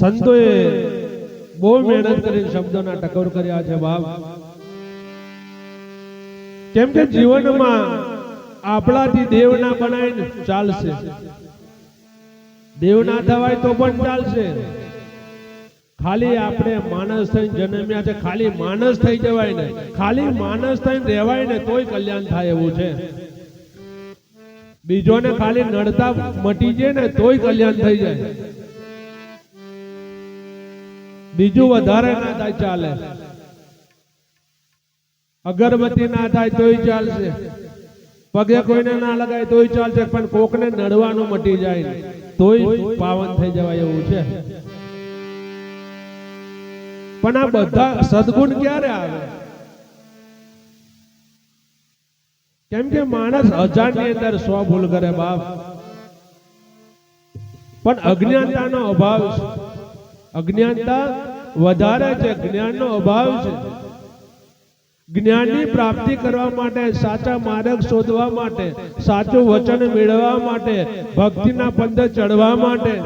સંતોએ બહુ મહેનત કરીને શબ્દોના ટકોર કર્યા છે બાપ. કેમ કે જીવનમાં આપણાથી દેવ ના બનાવીને ચાલશે. દેવ ના થવાય તો પણ ચાલશે. ખાલી આપણે માણસ થઈને જન્મ્યા છે ખાલી માણસ થઈ જવાય ને. ખાલી માણસ થઈને રહેવાય ને તોય કલ્યાણ થાય એવું છે. બીજોને ખાલી નડતા મટી જાય ને તોય કલ્યાણ થઈ જાય. બીજું વધારે ના થાય, ચાલે. અગરબત્તી ના થાય, તોય ચાલશે. પગે કોઈને ના લગાય, તોય ચાલશે, પણ કોકને નડવાનું મટી જાય. તોય પાવન થઈ જવાય એવું છે. પણ આ બધા સદગુણ ક્યારે આવે? કેમ કે માણસ હજારની અંદર સો ભૂલ કરે બાપ. પણ અજ્ઞાનતાનો અભાવ અજ્ઞાનતા વધારે છે. જ્ઞાનનો અભાવ છે. જ્ઞાનની પ્રાપ્તિ કરવા માટે, સાચા માર્ગ શોધવા માટે, સાચું વચન મેળવવા માટે, ભક્તિના પંથે ચડવા માટે,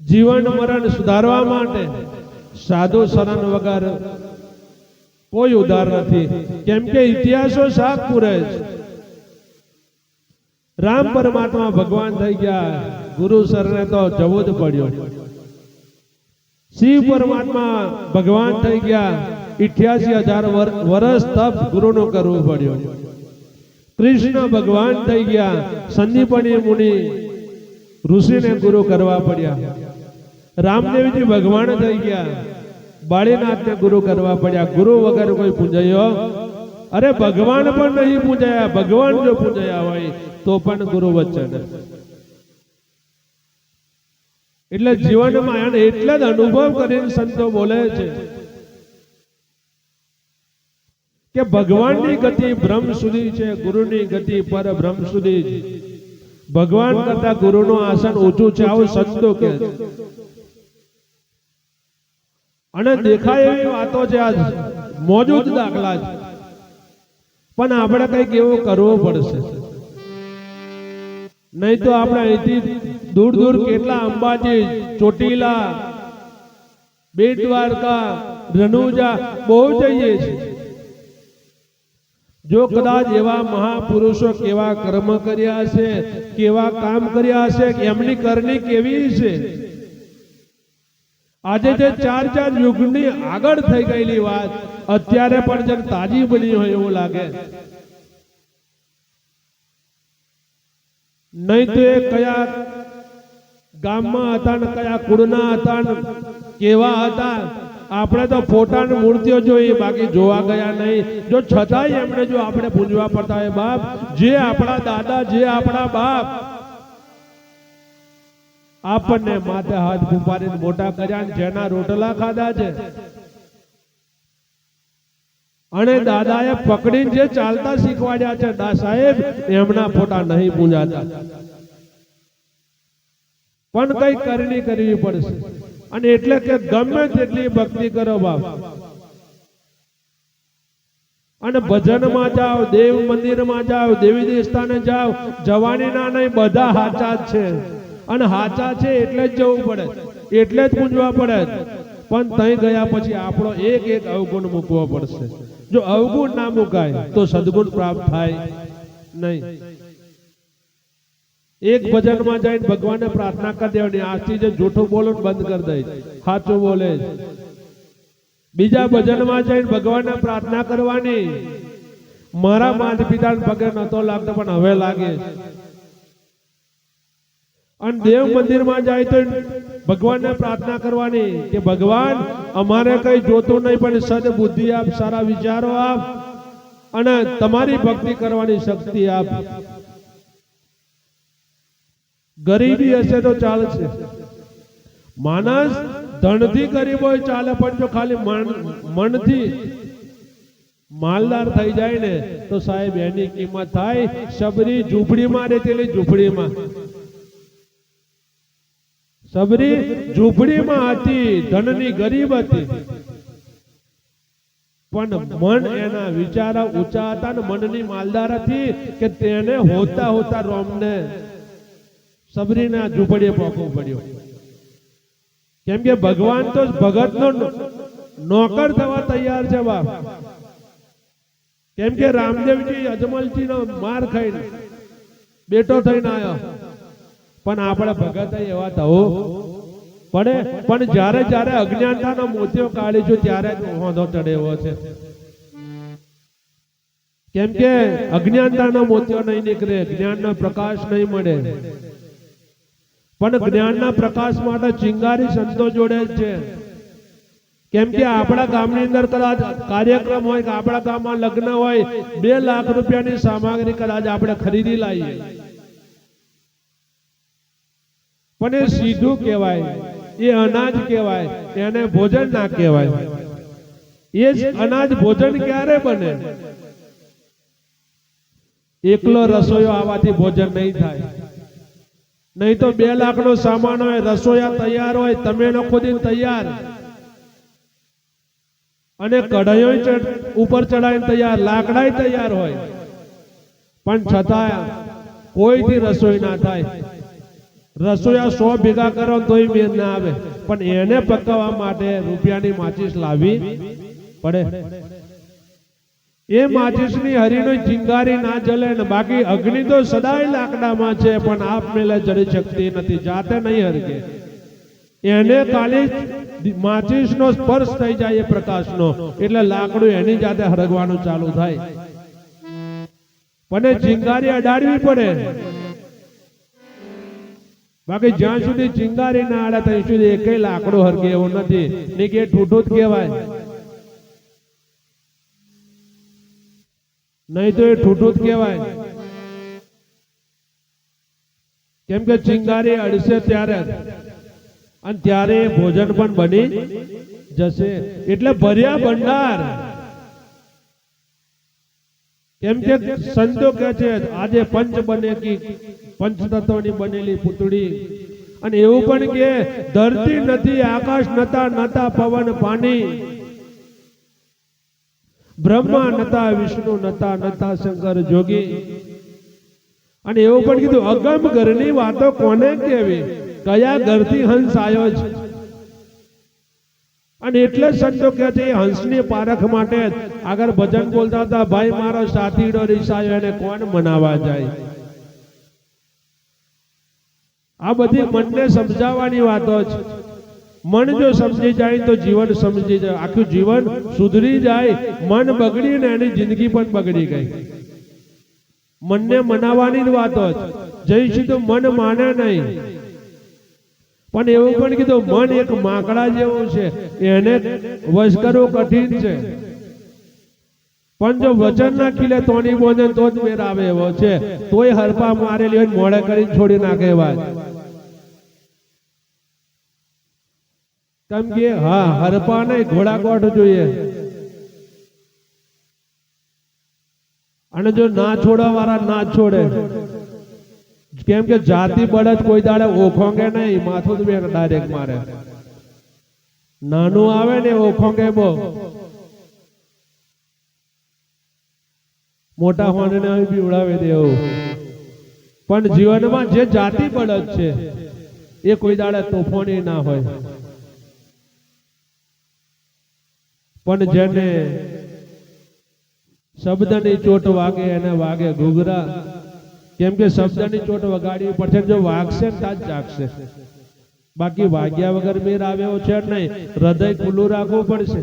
જીવન મરણ સુધારવા માટે, સાધુ શરણ વગર કોઈ ઉધાર નથી. કેમ કે ઇતિહાસો સાફ પૂરે છે. રામ પરમાત્મા ભગવાન થઈ ગયા. ગુરુ સરને તો જવું જ પડ્યું. શિવ પરમાત્મા ભગવાન થઈ ગયા. ઇઠ્યાસી હજાર વર્ષ તપ ગુરુનું કરવું પડ્યું. કૃષ્ણ ભગવાન થઈ ગયા. સંદીપણી મુનિ ઋષિને ગુરુ કરવા પડ્યા. રામદેવજી ભગવાન થઈ ગયા. બાળીનાથને ગુરુ કરવા પડ્યા. ગુરુ વગર કોઈ પૂજાયો? અરે ભગવાન પણ નહીં પૂજાયા. ભગવાન જો પૂજાયા હોય તો પણ ગુરુ વચન. એટલે જીવનમાં એને એટલા જ અનુભવ કરીને સંતો બોલે છે કે ભગવાનની ગતિ બ્રહ્મ સુધી છે ગુરુની ગતિ પર બ્રહ્મ સુધી છે. ભગવાન કરતા ગુરુનું આસન ઊંચું છે આવું સંતો કે અને દેખાય એવી વાતો છે આજ મોજૂદ દાખલા છે. પણ આપણે કંઈક એવું કરવું પડશે. નહીં તો આપણે અહીંથી દૂર દૂર કેટલા અંબાજી, ચોટીલા બેટ દ્વારકા રનુજા બહુ જઈએ છીએ. જો કદાચ એવા મહાપુરુષો કેવા કર્મ કર્યા છે, કેવા કામ કર્યા છે એમની કરણી કેવી છે? આજે જે ચાર ચાર યુગની આગળ થઈ ગયેલી વાત, અત્યારે પણ જેમ તાજી બની હોય એવું લાગે. નહીં તો એ કયા ગામમાં હતા ને કયા કુળના હતા ને કેવા હતા? આપણે તો ફોટા મૂર્તિઓ જોઈએ બાકી જોવા ગયા નહીં. જો છતાંય એમણે જો આપણે પૂજવા પડતા હોય બાપ, જે આપણા દાદા, જે આપણા બાપ, આપણને માથે હાથ ફૂંપાડીને મોટા કર્યા જેના રોટલા ખાધા છે. અને દાદાએ પકડીને જે ચાલતા શીખવાડ્યા છે દા સાહેબ, એમના ફોટા નહીં પૂંજાતા. પણ કઈ કરણી કરવી પડશે? અને એટલે કે ગમે તેટલી ભક્તિ કરો બાપ. અને ભજનમાં જાઓ, દેવ મંદિરમાં જાઓ, દેવી દેવસ્થાને જાઓ જવાની ના નહીં, બધા હાચા જ છે. અને હાચા છે એટલે જ જવું પડે, એટલે જ પૂંજવા પડે. પણ તઈ ગયા પછી આપણો એક એક અવગુણ મૂકવો પડશે. જો અવગુણ ના મુકાય, તો સદગુણ પ્રાપ્ત થાય નહીં. એક ભજનમાં જઈને ભગવાનને પ્રાર્થના કરી દેવાની. આજથી જે જૂઠું બોલો બંધ કરી દઈ સાચું બોલે. બીજા ભજનમાં જઈને ભગવાનને પ્રાર્થના કરવાની. મારા માતા પિતાને પગે નતો લાગતો, પણ હવે લાગે અને દેવ મંદિરમાં જાય તો ભગવાનને પ્રાર્થના કરવાની કે, ભગવાન, અમારે કઈ જોતું નહીં, પણ સદ બુદ્ધિ આપ, સારા વિચારો આપ અને તમારી ભક્તિ કરવાની શક્તિ આપ. ગરીબી હશે તો ચાલશે. માણસ ધનથી ગરીબ હોય ચાલે, પણ જો ખાલી મનથી માલદાર થઈ જાય ને, તો સાહેબ એની કિંમત થાય સબરી ઝૂંપડીમાં રહેલી ઝૂંપડીમાં. સબરી ઝૂંપડીમાં હતી, ધનની ગરીબ હતી. પણ મન એના વિચારા ઊંચા હતા ને મનની માલદાર હતી કે તેને હોતા હોતા રોમને સબરીના ઝૂંપડીએ પહોંચવું પડ્યું. કેમ કે ભગવાન તો ભગતનો નોકર થવા તૈયાર છે બાપ. કેમ કે રામદેવજી અજમલજી નો માર ખાઈને બેટો થઈને આવ્યો પણ આપણે ભગત એવા થવું પડે, પણ જ્યારે જ્યારે અજ્ઞાનતાનો મોતિયો કાઢીશું ત્યારે વાંધો ચડે એવો છે. કેમ કે અજ્ઞાનતાનો મોતિયો નહીં નીકળે, જ્ઞાનનો પ્રકાશ નહીં મળે. પણ જ્ઞાનના પ્રકાશ માટે ચિંગારી સંતો જોડે છે. કેમ કે આપણા ગામની અંદર કદાચ કાર્યક્રમ હોય કે આપણા ગામમાં લગ્ન હોય, બે લાખ રૂપિયાની સામગ્રી કદાચ આપણે ખરીદી લાવીએ પણ એ સીધું કહેવાય, એ અનાજ કહેવાય, એને ભોજન ના કહેવાય. એ જ અનાજ ભોજન ક્યારે બને? એકલો રસોઈયો આવવાથી ભોજન નહીં થાય. નહીં તો બે લાખનો સામાન હોય, રસોયા તૈયાર હોય, તમે નો ખુદીને તૈયાર. અને કઢાઈઓ ઉપર ચડાઈને તૈયાર, લાકડાય તૈયાર હોય. પણ છતાં કોઈથી રસોઈ ના થાય. રસોયા સો ભેગા કરો તોય મેર ના આવે. પણ એને પકવવા માટે રૂપિયાની માચીસ લાવવી પડે. એ માચીસની હરીનો ચિંગારી ના જલે ને બાકી અગ્નિ તો સદાય લાકડામાં છે પણ આપમેળે જડી શકતી નથી જાતે નહીં હરગે એને ખાલી માચીસનો સ્પર્શ થઈ જાય એ પ્રકાશનો એટલે લાકડું એની જાતે હરગવાનું ચાલુ થાય. પણ ચિંગારી અડાડવી પડે. બાકી જ્યાં સુધી ચિંગારી ના અડે ત્યાં સુધી એકય લાકડું હરગે એવું નથી. ને કે ઠૂઠું જ કહેવાય. નહીં તો એ ઠૂઠું જ કહેવાય. કેમ કે ચિંગારી અડશે ત્યારે અને ત્યારે ભોજન પણ બની જશે. એટલે ભર્યા ભંડાર કેમ કે સંતો કે છે, આજે પંચ બને કી પંચ તત્વની બનેલી પૂતળી. અને એવું પણ કે, ધરતી નથી, આકાશ નતા નતા, પવન, પાણી. બ્રહ્મા નતા વિષ્ણુ નતા નતા શંકર જોગી. અને એવું પણ કીધું અગમ ઘરની વાતો કોને કેવી કયા ઘરથી હંસ આવ્યો છે? અને એટલે સંતો કહે છે એ હંસની પારખ માટે આગળ ભજન બોલતા હતા ભાઈ મારો સાથીડો રિસાયો એને કોણ મનાવા જાય? આ બધી મનને સમજાવવાની વાતો છે. મન જો સમજી જાય તો જીવન સમજી જાય. આખું જીવન સુધરી જાય. મન બગડી ને એની જિંદગી પણ બગડી ગઈ. મનને મનાવાની જ વાતો જઈશું તો મન માને નહીં. પણ એવું પણ કીધું, મન એક માકડા જેવું છે. એને વશ કરવું કઠિન છે. પણ જો વચન ના ખીલે તોની બોજન તો જ મેર આવે એવો છે. તોય હરપા મારેલી હોય મોડે કરી છોડી નાખે વાત. કેમ કે હા હરપા નહીં ઘોડાકોટ જોઈએ. અને જો ના છોડવા વાળા ના છોડે. કેમ કે જાતિ બળદ કોઈ દાડે ઓખોંગે નહીં, માથું જ બે ડાયરેક્ટ મારે. નાનું આવે ને ઓખોંગે બહુ. મોટા હોને પીવડાવી દેવું. પણ જીવનમાં જે જાતિ બળદ છે, એ કોઈ દાડે તોફાની ના હોય. પણ જેને શબ્દની ચોટ વાગે એને વાગે ઘૂઘરા. કેમ કે શબ્દની ચોટ વગાડવી પડશે જો વાગશે તાજ જાગશે. બાકી વાગ્યા વગર મેર આવ્યો છે નહીં. હૃદય ખુલ્લું રાખવું પડશે.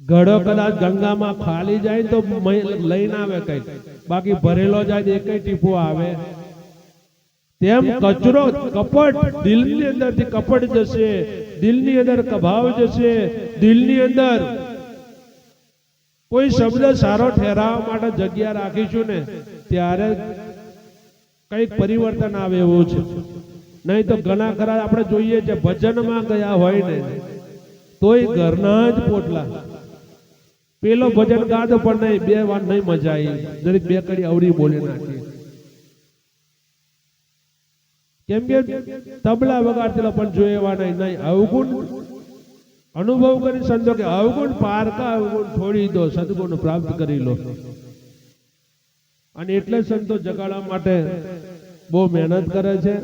ઘડો કદાચ ગંગામાં ખાલી જાય તો લઈને આવે કઈ બાકી ભરેલો જાય એક ટીપો આવે. તેમ કચરો કપટ દિલની અંદરથી કપટ જશે. દિલની અંદર કભાવ જશે, દિલની અંદર કોઈ શબ્દ સારો ઠેરાવવા માટે જગ્યા રાખીશું ને, ત્યારે કંઈક પરિવર્તન આવે એવું છે. નહીં તો ઘણા ખરા આપણે જોઈએ છે, ભજનમાં ગયા હોય ને, તોય ઘરના જ પોટલા. પેલો ભજન ગાતો પણ નહીં, બે વાર નહીં મજા આવી દરેક બે કડી અવળી બોલી નાખી. કેમ કે તબલા વગાડતેલા પણ જોયેવા નહીં નહીં. અવગુણ અનુભવ કરી સંતો કે અવગુણ પારકા અવગુણ છોડી દો, સદગુણ પ્રાપ્ત કરી લો. અને એટલે સંતો જગાડવા માટે બહુ મહેનત કરે છે.